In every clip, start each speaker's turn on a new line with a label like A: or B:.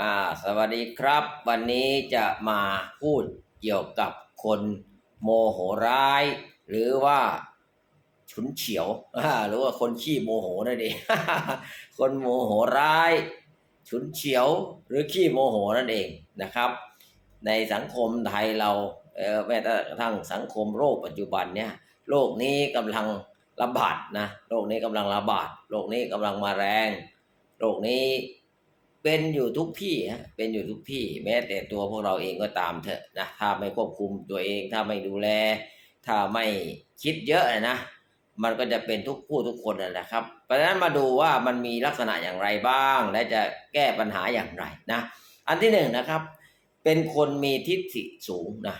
A: อ่าสวัสดีครับ วันนี้จะมาพูดเกี่ยวกับคนโมโหร้าย หรือว่าฉุนเฉียวหรือว่าคนขี้โมโหนั่นเองคนโมโหร้าย ฉุนเฉียวหรือขี้โมโหนั่นเองนะครับ ในสังคมไทยเราแม้แต่กระทั่งสังคมโลกปัจจุบันเนี่ยโลกนี้กำลังระบาดนะโลกนี้กำลังระบาดโลกนี้กำลังมาแรงโลกนี้ เป็นอยู่ทุกที่ฮะเป็นอยู่ทุกที่ แม้แต่ตัวพวกเราเองก็ตามเถอะนะถ้าไม่ควบคุมตัวเอง ถ้าไม่ดูแล ถ้าไม่คิดเยอะนะมันก็จะเป็นทุกผู้ทุกคนนั่นแหละครับ เพราะฉะนั้นมาดูว่ามันมีลักษณะอย่างไรบ้าง และจะแก้ปัญหาอย่างไรนะอันที่หนึ่งนะครับ เป็นคนมีทิฏฐิสูงนะ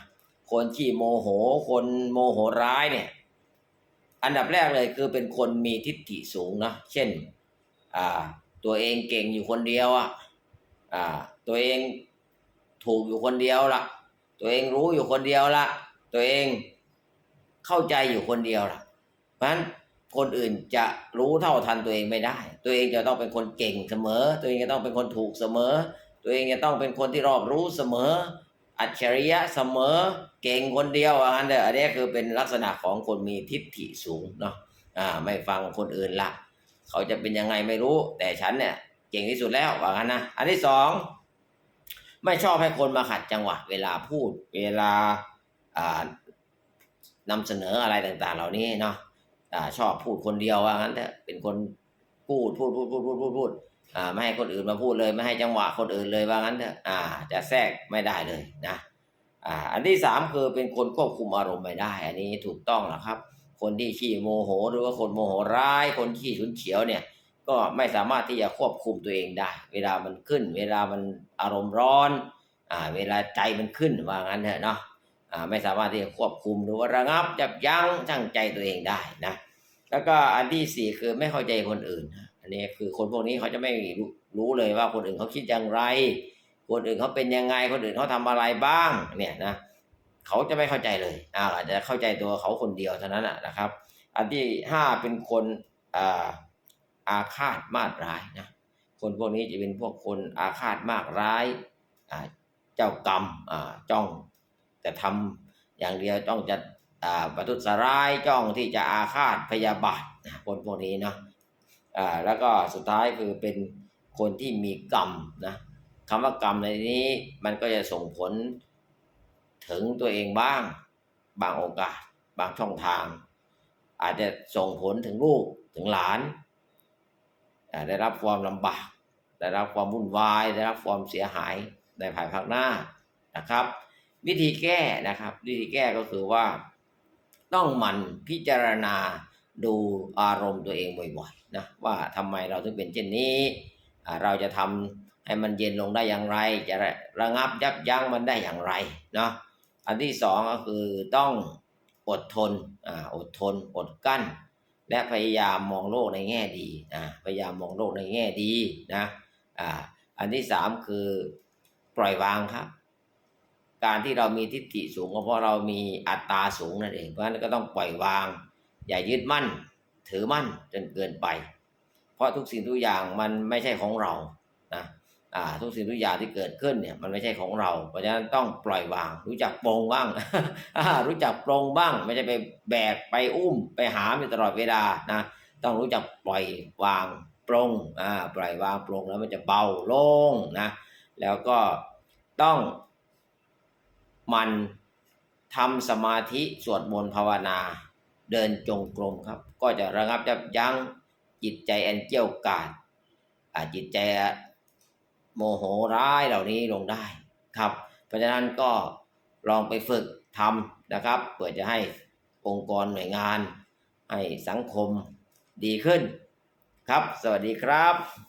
A: คนที่โมโห คนโมโหร้ายเนี่ย อันดับแรกเลยคือเป็นคนมีทิฏฐิสูงนะเช่น อ่า ตัวเองเก่งอยู่คนเดียวอะอ่า ตัวเองถูกอยู่คนเดียวละตัวเองรู้อยู่คนเดียวละตัวเองเข้าใจอยู่คนเดียวละเพราะฉะนั้นคนอื่นจะรู้เท่าทันตัวเองไม่ได้ ตัวเองจะต้องเป็นคนเก่งเสมอ ตัวเองจะต้องเป็นคนถูกเสมอ ตัวเองจะต้องเป็นคนที่รอบรู้เสมอ อัจฉริยะเสมอ เก่งคนเดียวว่างั้นเถออันนี้คือเป็นลักษณะของคนมีทิฏฐิสูงเนาะอ่าไม่ฟังคนอื่นละ เขาจะเป็นยังไงไม่รู้ แต่ฉันเนี่ยเก่งที่สุดแล้วว่างั้นนะอันที่สองไม่ชอบให้คนมาขัดจังหวะ เวลาพูด เวลาอ่านำเสนออะไรต่าง ๆ เหล่านี้เนาะอ่าชอบพูดคนเดียวว่างั้นเถอะเป็นคนพูดพูดพูดพูดพูดพูดพูดอ่าไม่ให้คนอื่นมาพูดเลย ไม่ให้จังหวะคนอื่นเลยว่างั้นเถอะอ่า จะแทรกไม่ได้เลยนะอ่าอันที่สามคือเป็นคนควบคุมอารมณ์ไม่ได้ อันนี้ถูกต้องนะครับ คนที่ขี้โมโห หรือว่าคนโมโหร้าย คนขี้ฉุนเฉียวเนี่ย ก็ไม่สามารถที่จะควบคุมตัวเองได้ เวลามันขึ้น เวลามันอารมณ์ร้อน อ่า เวลาใจมันขึ้นว่างั้นเถอะเนาะ อ่า ไม่สามารถที่จะควบคุมหรือว่าระงับยับยั้งชั่งใจตัวเองได้นะ แล้วก็อันที่สี่คือไม่เข้าใจคนอื่น อันนี้คือคนพวกนี้เขาจะไม่รู้รู้เลยว่าคนอื่นเขาคิดอย่างไร คนอื่นเขาเป็นยังไง คนอื่นเขาทำอะไรบ้าง เนี่ยนะ เขาจะไม่เข้าใจเลยอ่าอาจจะเข้าใจตัวเขาคนเดียวเท่านั้นนะนะครับ อันที่ห้าเป็นคนอ่าอาฆาตมาดร้ายนะคนพวกนี้จะเป็นพวกคนอาฆาตมากร้ายอ่าเจ้ากรรมอ่าจ้องจะทำอย่างเดียวจ้องจะอ่าประทุษร้ายจ้องที่จะอาฆาตพยาบาทคนพวกนี้เนาะอ่าแล้วก็สุดท้ายคือเป็นคนที่มีกรรมนะคำว่ากรรมในนี้มันก็จะส่งผล ถึงตัวเองบ้าง บางโอกาส บางช่องทาง อาจจะส่งผลถึงลูกถึงหลานอ่าได้รับความลำบาก ได้รับความวุ่นวาย ได้รับความเสียหายในภายภาคหน้านะครับ วิธีแก้นะครับ วิธีแก้ก็คือว่า ต้องหมั่นพิจารณาดูอารมณ์ตัวเองบ่อยๆนะว่าทำไมเราถึงเป็นเช่นนี้ เราจะทำให้มันเย็นลงได้อย่างไร จะระงับยับยั้งมันได้อย่างไรเนาะ อันที่สองก็คือต้องอดทนอ่าอดทน อดกั้น และพยายามมองโลกในแง่ดีนะพยายามมองโลกในแง่ดีนะอ่าอันที่สามคือปล่อยวางครับ การที่เรามีทิฏฐิสูงก็เพราะเรามีอัตตาสูงนั่นเองเพราะฉะนั้นก็ต้องปล่อยวาง อย่ายึดมั่น ถือมั่นจนเกินไป เพราะทุกสิ่งทุกอย่างมันไม่ใช่ของเรานะ ทุกสิ่งทุกอย่างที่เกิดขึ้นเนี่ยมันไม่ใช่ของเรา เพราะฉะนั้นต้องปล่อยวาง รู้จักปรงบ้างอ่ารู้จักปรงบ้าง ไม่ใช่ไปแบกไปอุ้มไปหามอยู่ตลอดเวลานะต้องรู้จักปล่อยวางปรงอ่าปล่อยวางปรงแล้วมันจะเบาโล่งนะแล้วก็ต้องมันทำสมาธิสวดมนต์ภาวนาเดินจงกรมครับ ก็จะระงับยับยั้งจิตใจแอนเกี่ยวกาดอ่าจิตใจ โมโหร้ายเหล่านี้ลงได้ครับ เพราะฉะนั้นก็ลองไปฝึกทำนะครับเพื่อจะให้องค์กรหน่วยงาน ให้สังคมดีขึ้น ครับ สวัสดีครับ